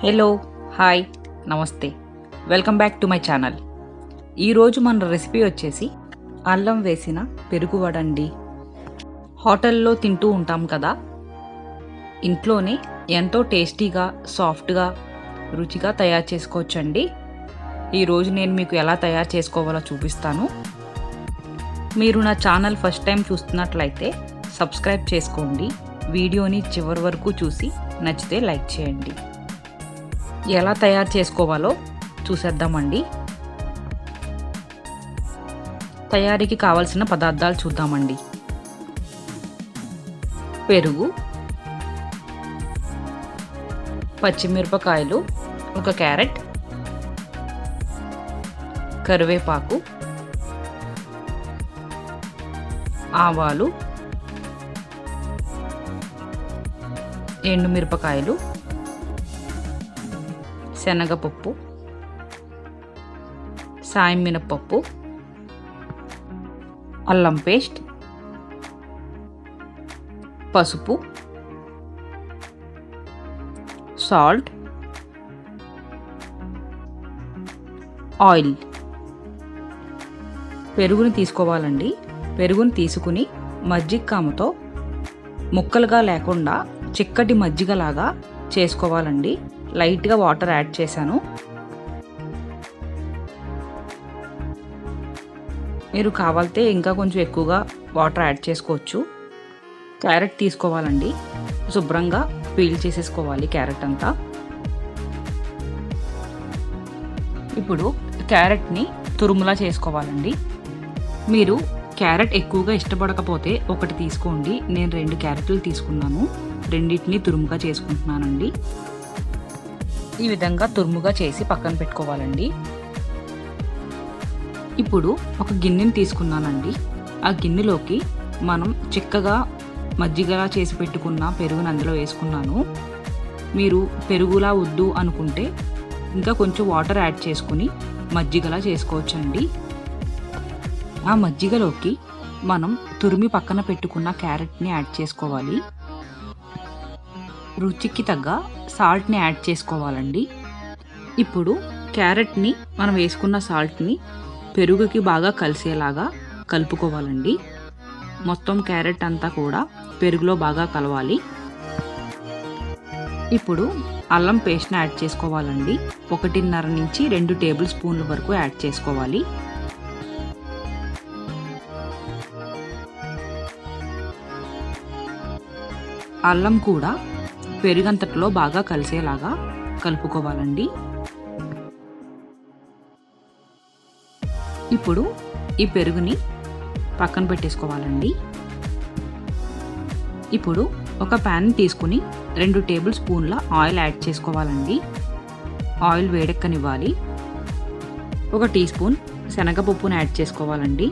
Hello hi namaste. Welcome back to my channel ఈరోజు మన recipe వచ్చేసి అల్లం వేసిన పెరుగు వడండి హోటల్లో తింటూ ఉంటాం కదా. ఇంట్లోనే ఎంతో టేస్టీగా సాఫ్ట్గా రుచిగా తయారు చేసుకోవచ్చండి. ఈరోజు నేను మీకు ఎలా తయారు చేసుకోవాలో చూపిస్తాను. మీరు నా ఛానల్ ఫస్ట్ టైం చూస్తున్నట్లయితే సబ్స్క్రైబ్ చేసుకోండి. వీడియోని చివరి వరకు చూసి నచ్చితే లైక్ చేయండి. ఎలా తయారు చేసుకోవాలో చూసేద్దామండి. తయారీకి కావలసిన పదార్థాలు చూద్దామండి. పెరుగు పచ్చిమిరపకాయలు ఒక క్యారెట్ కరివేపాకు ఆవాలు ఎండుమిరపకాయలు శనగపప్పు సాయం మినపప్పు అల్లం పేస్ట్ పసుపు సాల్ట్ ఆయిల్. పెరుగుని తీసుకోవాలండి. పెరుగుని తీసుకుని మజ్జిగ కామతో ముక్కలుగా లేకుండా చిక్కటి మజ్జిగలాగా చేసుకోవాలండి. లైట్గా వాటర్ యాడ్ చేశాను. మీరు కావాలితే ఇంకా కొంచెం ఎక్కువగా వాటర్ యాడ్ చేసుకోవచ్చు. క్యారెట్ తీసుకోవాలండి. శుభ్రంగా పీల్ చేసేసుకోవాలి క్యారెట్ అంతా. ఇప్పుడు క్యారెట్ని తురుములా చేసుకోవాలండి. మీరు క్యారెట్ ఎక్కువగా ఇష్టపడకపోతే ఒకటి తీసుకోండి. నేను రెండు క్యారెట్లు తీసుకున్నాను. రెండింటిని తురుముగా చేసుకుంటున్నానండి. ఈ విధంగా తురుముగా చేసి పక్కన పెట్టుకోవాలండి. ఇప్పుడు ఒక గిన్నెని తీసుకున్నానండి. ఆ గిన్నెలోకి మనం చిక్కగా మజ్జిగలా చేసి పెట్టుకున్న పెరుగుని అందులో వేసుకున్నాను. మీరు పెరుగులా వద్దు అనుకుంటే ఇంకా కొంచెం వాటర్ యాడ్ చేసుకుని మజ్జిగలా చేసుకోవచ్చండి. ఆ మజ్జిగలోకి మనం తురిమి పక్కన పెట్టుకున్న క్యారెట్ని యాడ్ చేసుకోవాలి. రుచికి తగ్గ సాల్ట్ని యాడ్ చేసుకోవాలండి. ఇప్పుడు క్యారెట్ని మనం వేసుకున్న సాల్ట్ని పెరుగుకి బాగా కలిసేలాగా కలుపుకోవాలండి. మొత్తం క్యారెట్ అంతా కూడా పెరుగులో బాగా కలవాలి. ఇప్పుడు అల్లం పేస్ట్ని యాడ్ చేసుకోవాలండి. ఒకటిన్నర నుంచి రెండు టేబుల్ స్పూన్ల వరకు యాడ్ చేసుకోవాలి. అల్లం కూడా పెరుగంతట్లో బాగా కలిసేలాగా కలుపుకోవాలండి. ఇప్పుడు ఈ పెరుగుని పక్కన పెట్టేసుకోవాలండి. ఇప్పుడు ఒక ప్యాన్ తీసుకుని రెండు టేబుల్ స్పూన్ల ఆయిల్ యాడ్ చేసుకోవాలండి. ఆయిల్ వేడెక్కనివ్వాలి. ఒక టీ స్పూన్ శనగపప్పును యాడ్ చేసుకోవాలండి.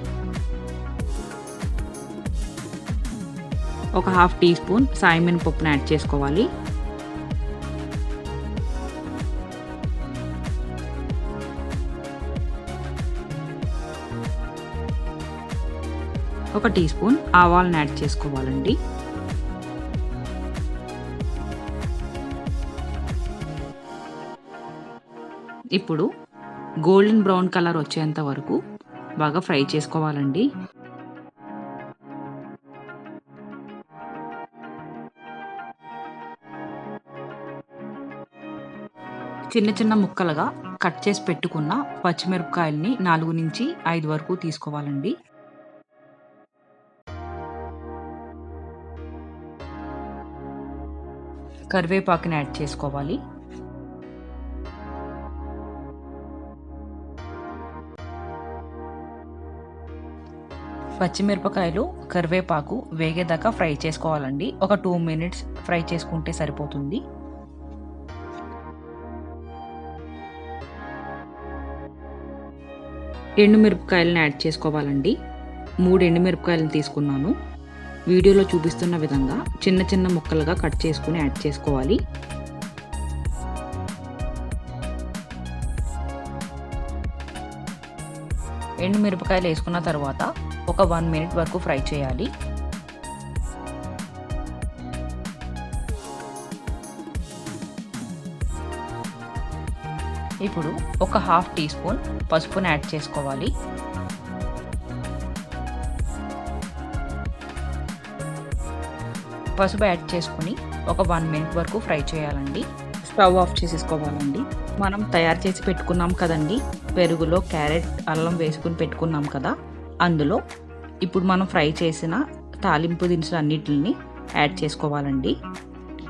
ఒక హాఫ్ టీ స్పూన్ సాయిమిన్ పప్పును యాడ్ చేసుకోవాలి. ఒక టీ స్పూన్ ఆవాలను యాడ్ చేసుకోవాలండి. ఇప్పుడు గోల్డెన్ బ్రౌన్ కలర్ వచ్చేంత వరకు బాగా ఫ్రై చేసుకోవాలండి. చిన్న చిన్న ముక్కలుగా కట్ చేసి పెట్టుకున్న పచ్చిమిరపకాయల్ని నాలుగు నుంచి ఐదు వరకు తీసుకోవాలండి. కరివేపాకుని యాడ్ చేసుకోవాలి. పచ్చిమిరపకాయలు కరివేపాకు వేగేదాకా ఫ్రై చేసుకోవాలండి. ఒక టూ మినిట్స్ ఫ్రై చేసుకుంటే సరిపోతుంది. ఎండుమిరపకాయలను యాడ్ చేసుకోవాలండి. మూడు ఎండుమిరపకాయలను తీసుకున్నాను. వీడియోలో చూపిస్తున్న విధంగా చిన్న చిన్న ముక్కలుగా కట్ చేసుకుని యాడ్ చేసుకోవాలి. ఎండు మిరపకాయలు వేసుకున్న తర్వాత ఒక వన్ మినిట్ వరకు ఫ్రై చేయాలి. ఇప్పుడు ఒక హాఫ్ టీ స్పూన్ పసుపుని యాడ్ చేసుకోవాలి. పసుపు యాడ్ చేసుకుని ఒక వన్ మినిట్ వరకు ఫ్రై చేయాలండి. స్టవ్ ఆఫ్ చేసేసుకోవాలండి. మనం తయారు చేసి పెట్టుకున్నాం కదండి. పెరుగులో క్యారెట్ అల్లం వేసుకుని పెట్టుకున్నాం కదా. అందులో ఇప్పుడు మనం ఫ్రై చేసిన తాలింపు దినుసులు అన్నిటిని యాడ్ చేసుకోవాలండి.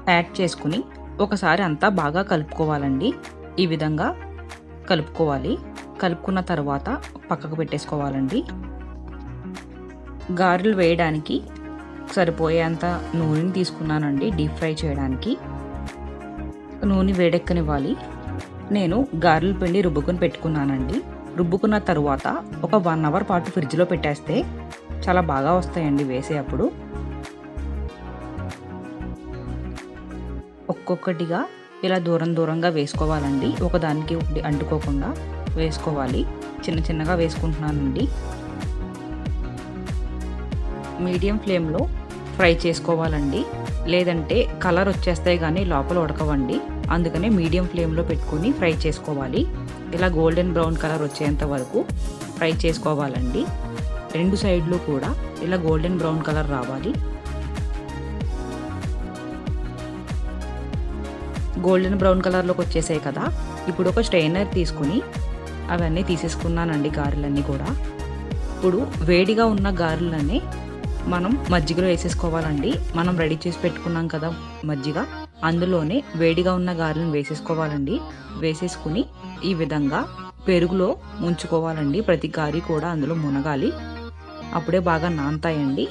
యాడ్ చేసుకుని ఒకసారి అంతా బాగా కలుపుకోవాలండి. ఈ విధంగా కలుపుకోవాలి. కలుపుకున్న తర్వాత పక్కకు పెట్టేసుకోవాలండి. గారెలు వేయడానికి సరిపోయేంత నూనెని తీసుకున్నానండి డీప్ ఫ్రై చేయడానికి. నూనె వేడెక్కనివ్వాలి. నేను గారెల పిండి రుబ్బుకొని పెట్టుకున్నానండి. రుబ్బుకున్న తరువాత ఒక వన్ అవర్ పాటు ఫ్రిడ్జ్లో పెట్టేస్తే చాలా బాగా వస్తాయండి వేసే అప్పుడు ఒక్కొక్కటిగా ఇలా దూరం దూరంగా వేసుకోవాలండి. ఒకదానికి ఒకటి అంటుకోకుండా వేసుకోవాలి. చిన్న చిన్నగా వేసుకుంటున్నానండి. మీడియం ఫ్లేమ్లో ఫ్రై చేసుకోవాలండి. లేదంటే కలర్ వచ్చేస్తాయి కానీ లోపల ఉడకవండి. అందుకనే మీడియం ఫ్లేమ్లో పెట్టుకుని ఫ్రై చేసుకోవాలి. ఇలా గోల్డెన్ బ్రౌన్ కలర్ వచ్చేంత వరకు ఫ్రై చేసుకోవాలండి. రెండు సైడ్లు కూడా ఇలా గోల్డెన్ బ్రౌన్ కలర్ రావాలి. గోల్డెన్ బ్రౌన్ కలర్లోకి వచ్చేసాయి కదా. ఇప్పుడు ఒక స్ట్రైనర్ తీసుకుని అవన్నీ తీసేసుకున్నానండి గారెలన్నీ కూడా. ఇప్పుడు వేడిగా ఉన్న గారెలన్నీ మనం మజ్జిగలో వేసేసుకోవాలండి. మనం రెడీ చేసి పెట్టుకున్నాం కదా మజ్జిగ. అందులోనే వేడిగా ఉన్న గారెలను వేసేసుకోవాలండి. వేసేసుకుని ఈ విధంగా పెరుగులో ముంచుకోవాలండి. ప్రతి గారి కూడా అందులో మునగాలి. అప్పుడే బాగా నానతాయండి.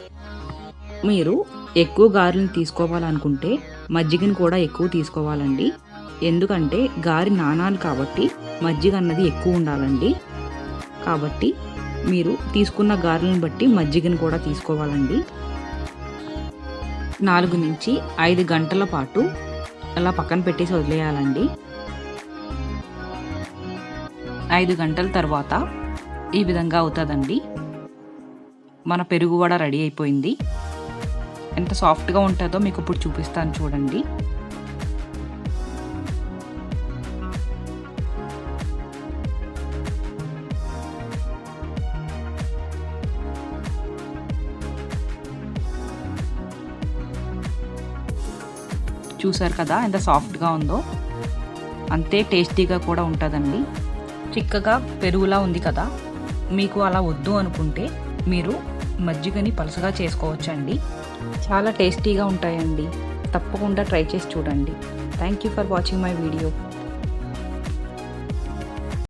మీరు ఎక్కువ గారెలను తీసుకోవాలనుకుంటే మజ్జిగని కూడా ఎక్కువ తీసుకోవాలండి. ఎందుకంటే గారి నానాలు కాబట్టి మజ్జిగ అన్నది ఎక్కువ ఉండాలండి. కాబట్టి మీరు తీసుకున్న గారెలను బట్టి మజ్జిగను కూడా తీసుకోవాలండి. నాలుగు నుంచి ఐదు గంటల పాటు అలా పక్కన పెట్టేసి వదిలేయాలండి. ఐదు గంటల తర్వాత ఈ విధంగా అవుతుందండి. మన పెరుగు వడ రెడీ అయిపోయింది. ఎంత సాఫ్ట్గా ఉంటుందో మీకు ఇప్పుడు చూపిస్తాను చూడండి. చూసారు కదా ఎంత సాఫ్ట్గా ఉందో. అంతే టేస్టీగా కూడా ఉంటుందండి. చిక్కగా పెరుగులా ఉంది కదా. మీకు అలా వద్దు అనుకుంటే మీరు మజ్జిగని పలుసగా చేసుకోవచ్చండి. చాలా టేస్టీగా ఉంటాయండి. తప్పకుండా ట్రై చేసి చూడండి. Thank you for watching my video